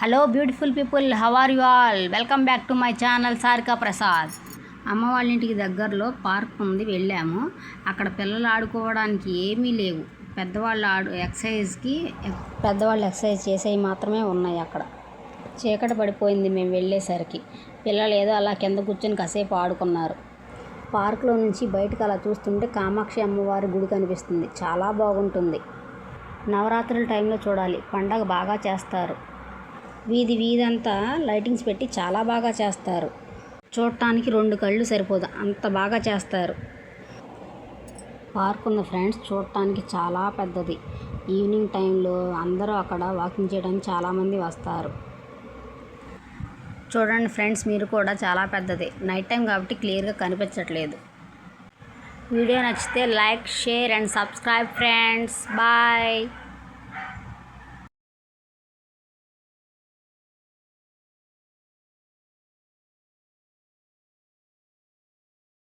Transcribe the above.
Hello beautiful people how are you all welcome back to my channel Sarika Prasad అమ్మ వాళ్ళ ఇంటికి దగ్గరలో park ఉంది వెళ్ళాము. అక్కడ పిల్లలు ఆడుకోవడానికి ఏమీ లేవు. పెద్దవాళ్ళు ఆడు ఎక్సర్సైజ్కి పెద్దవాళ్ళు ఎక్సర్సైజ్ చేసేవి మాత్రమే ఉన్నాయి అక్కడ. చీకటి పడిపోయింది మేము వెళ్ళేసరికి. పిల్లలు ఏదో అలా కింద కూర్చొని కాసేపు ఆడుకున్నారు. పార్క్లో నుంచి బయటకు అలా చూస్తుంటే కామాక్షి అమ్మవారి గుడి కనిపిస్తుంది. చాలా బాగుంటుంది. నవరాత్రుల టైంలో చూడాలి. పండగ బాగా చేస్తారు. వీధి వీధంతా లైటింగ్స్ పెట్టి చాలా బాగా చేస్తారు. చూడటానికి రెండు కళ్ళు సరిపోదు అంత బాగా చేస్తారు. పార్క్ ఉన్న ఫ్రెండ్స్ చూడటానికి చాలా పెద్దది. ఈవినింగ్ టైంలో అందరూ అక్కడ వాకింగ్ చేయడానికి చాలామంది వస్తారు. చూడండి ఫ్రెండ్స్ మీరు కూడా చాలా పెద్దది. నైట్ టైం కాబట్టి క్లియర్గా కనిపించట్లేదు. వీడియో నచ్చితే like share and subscribe friends. Bye.